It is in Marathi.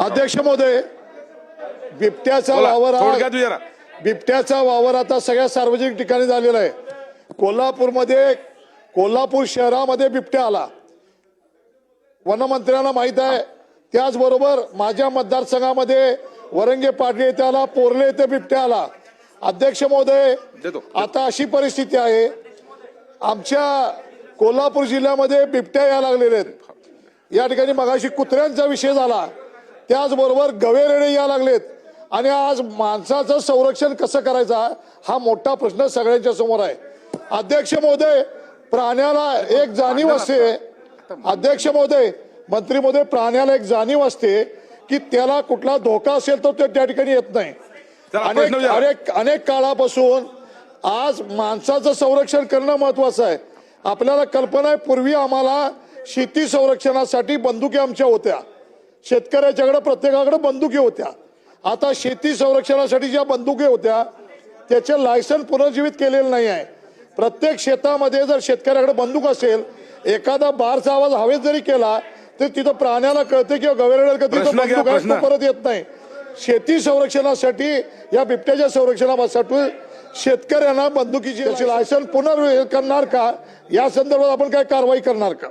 अध्यक्ष महोदय बिबट्याचा वावर हा बिबट्याचा वावर आता सगळ्या सार्वजनिक ठिकाणी झालेला आहे. कोल्हापूरमध्ये कोल्हापूर शहरामध्ये बिबट्या आला. वनमंत्र्यांना माहीत आहे. त्याचबरोबर माझ्या मतदारसंघामध्ये वरंगे पाटले येथे आला पोरले येथे बिबट्या आला. अध्यक्ष महोदय. आता अशी परिस्थिती आहे. आमच्या कोल्हापूर जिल्ह्यामध्ये बिबट्या यायला लागलेले आहेत. या ठिकाणी मगाशी कुत्र्यांचा विषय झाला. त्याचबरोबर गवेरेडे या लागलेत. आणि आज माणसाचं संरक्षण कसं करायचा हा? मोठा प्रश्न सगळ्यांच्या समोर आहे. अध्यक्ष महोदय प्राण्याला एक जाणीव असते. अध्यक्ष महोदय मंत्री महोदय प्राण्याला एक जाणीव असते की त्याला कुठला धोका असेल तर तो त्या ठिकाणी येत नाही. अनेक. अनेक अनेक काळापासून आज माणसाचं संरक्षण करणं महत्वाचं आहे. आपल्याला कल्पना आहे पूर्वी आम्हाला शेती संरक्षणासाठी बंदुकी आमच्या होत्या. शेतकऱ्याच्याकडे प्रत्येकाकडे बंदुकी होत्या. आता शेती संरक्षणासाठी ज्या बंदुकी होत्या त्याचे लायसन पुनर्जीवित केलेलं नाही आहे. प्रत्येक शेतामध्ये जर शेतकऱ्याकडे बंदूक असेल एखादा बारचा आवाज हवेत जरी केला तर तिथं प्राण्याला कळते किंवा गवेरेला कळते परत येत नाही. शेती संरक्षणासाठी या बिबट्याच्या संरक्षणासाठी शेतकऱ्यांना बंदुकीची लायसन पुनर् करणार का? या संदर्भात आपण काय कारवाई करणार का?